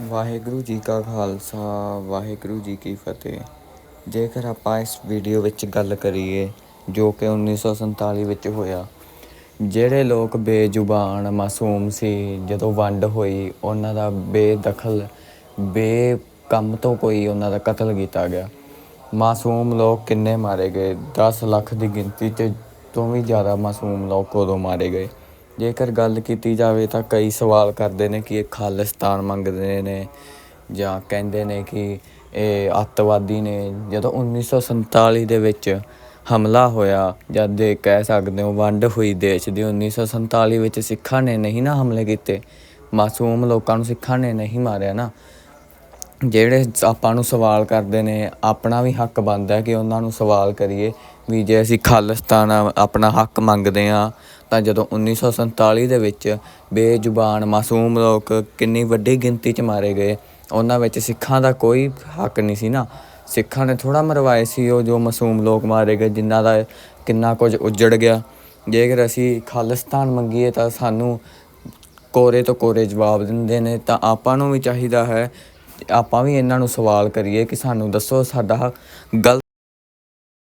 ਵਾਹਿਗੁਰੂ ਜੀ ਕਾ ਖਾਲਸਾ, ਵਾਹਿਗੁਰੂ ਜੀ ਕੀ ਫਤਿਹ। ਜੇਕਰ ਆਪਾਂ ਇਸ ਵੀਡੀਓ ਵਿੱਚ ਗੱਲ ਕਰੀਏ, ਜੋ ਕਿ 1947 ਵਿੱਚ ਹੋਇਆ, ਜਿਹੜੇ ਲੋਕ ਬੇਜ਼ੁਬਾਨ, ਮਾਸੂਮ ਸੀ, ਜਦੋਂ ਵੰਡ ਹੋਈ, ਉਹਨਾਂ ਦਾ ਬੇਦਖਲ ਬੇ ਕੰਮ ਤੋਂ ਕੋਈ ਉਹਨਾਂ ਦਾ ਕਤਲ ਕੀਤਾ ਗਿਆ। ਮਾਸੂਮ ਲੋਕ ਕਿੰਨੇ ਮਾਰੇ ਗਏ? 10 ਲੱਖ ਦੀ ਗਿਣਤੀ ਤੇ ਤੋਂ ਵੀ ਜ਼ਿਆਦਾ ਮਾਸੂਮ ਲੋਕ ਉਦੋਂ ਮਾਰੇ ਗਏ। ਜੇਕਰ ਗੱਲ ਕੀਤੀ ਜਾਵੇ ਤਾਂ ਕਈ ਸਵਾਲ ਕਰਦੇ ਨੇ ਕਿ ਇਹ ਖਾਲਿਸਤਾਨ ਮੰਗਦੇ ਨੇ ਜਾਂ ਕਹਿੰਦੇ ਨੇ ਕਿ ਇਹ ਅੱਤਵਾਦੀ ਨੇ। ਜਦੋਂ 1947 ਦੇ ਵਿੱਚ ਹਮਲਾ ਹੋਇਆ ਜਦ ਦੇ ਕਹਿ ਸਕਦੇ ਹੋ ਵੰਡ ਹੋਈ ਦੇਸ਼ ਦੀ 1947 ਵਿੱਚ ਸਿੱਖਾਂ ਨੇ ਨਹੀਂ ਨਾ ਹਮਲੇ ਕੀਤੇ। ਮਾਸੂਮ ਲੋਕਾਂ ਨੂੰ ਸਿੱਖਾਂ ਨੇ ਨਹੀਂ ਮਾਰਿਆ ਨਾ। ਜਿਹੜੇ ਆਪਾਂ ਨੂੰ ਸਵਾਲ ਕਰਦੇ ਨੇ, ਆਪਣਾ ਵੀ ਹੱਕ ਬਣਦਾ ਕਿ ਉਹਨਾਂ ਨੂੰ ਸਵਾਲ ਕਰੀਏ ਵੀ ਜੇ ਅਸੀਂ ਖਾਲਿਸਤਾਨ ਆਪਣਾ ਹੱਕ ਮੰਗਦੇ ਆ ਤਾਂ ਜਦੋਂ 1947 ਦੇ ਵਿੱਚ ਬੇਜ਼ੁਬਾਨ ਮਾਸੂਮ ਲੋਕ ਕਿੰਨੀ ਵੱਡੀ ਗਿਣਤੀ 'ਚ ਮਾਰੇ ਗਏ, ਉਹਨਾਂ ਵਿੱਚ ਸਿੱਖਾਂ ਦਾ ਕੋਈ ਹੱਕ ਨਹੀਂ ਸੀ ਨਾ। ਸਿੱਖਾਂ ਨੇ ਥੋੜਾ ਮਰਵਾਏ ਸੀ ਉਹ ਜੋ ਮਾਸੂਮ ਲੋਕ ਮਾਰੇ ਗਏ, ਜਿਨ੍ਹਾਂ ਦਾ ਕਿੰਨਾ ਕੁਝ ਉੱਜੜ ਗਿਆ। ਜੇਕਰ ਅਸੀਂ ਖਾਲਿਸਤਾਨ ਮੰਗੀਏ ਤਾਂ ਸਾਨੂੰ ਕੋਰੇ ਤੋਂ ਕੋਰੇ ਜਵਾਬ ਦਿੰਦੇ ਨੇ, ਤਾਂ ਆਪਾਂ ਨੂੰ ਵੀ ਚਾਹੀਦਾ ਹੈ, ਆਪਾਂ ਵੀ ਇਹਨਾਂ ਨੂੰ ਸਵਾਲ ਕਰੀਏ ਕਿ ਸਾਨੂੰ ਦੱਸੋ ਸਾਡਾ ਗਲਤ